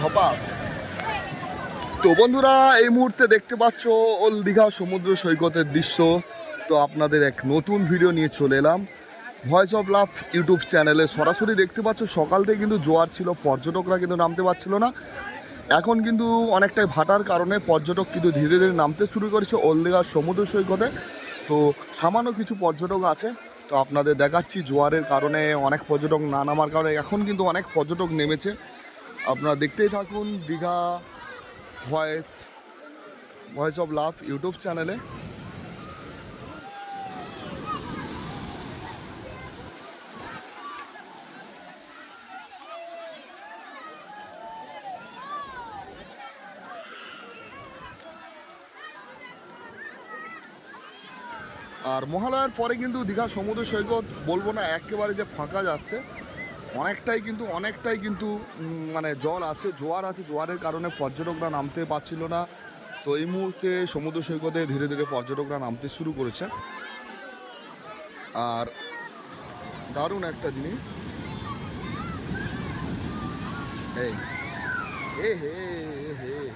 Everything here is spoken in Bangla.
তপাস তো বন্ধুরা, এই মুহূর্তে দেখতে পাচ্ছ ওল দীঘা সমুদ্র সৈকতের দৃশ্য। তো আপনাদের এক নতুন ভিডিও নিয়ে চলে এলাম। ভয়েস অফ লাভ ইউটিউব চ্যানেলে সরাসরি দেখতে পাচ্ছ, সকাল থেকে কিন্তু জোয়ার ছিল, পর্যটকরা কিন্তু নামতে পারছিল না। এখন কিন্তু অনেকটাই ভাটার কারণে পর্যটক কিন্তু ধীরে ধীরে নামতে শুরু করেছে ওল দীঘার সমুদ্র সৈকতে। তো সামান্য কিছু পর্যটক আছে, তো আপনাদের দেখাচ্ছি জোয়ারের কারণে অনেক পর্যটক না নামার কারণে এখন কিন্তু অনেক পর্যটক নেমেছে। আপনারা দেখতেই থাকুন Digha voice voice of love YouTube চ্যানেলে। আর মহালয়ার পরে কিন্তু দীঘা সমুদ্র সৈকত বলব না, একেবারে যে ফাঁকা যাচ্ছে। অনেকটাই কিন্তু অনেকটাই কিন্তু মানে জল আছে, জোয়ার আছে। জোয়ারের কারণে পর্যটকরা নামতে পারছিল না। তো এই মুহূর্তে সমুদ্র সৈকতে ধীরে ধীরে পর্যটকরা নামতে শুরু করেছে। আর দারুণ একটা জিনিস। এই হে হে হে।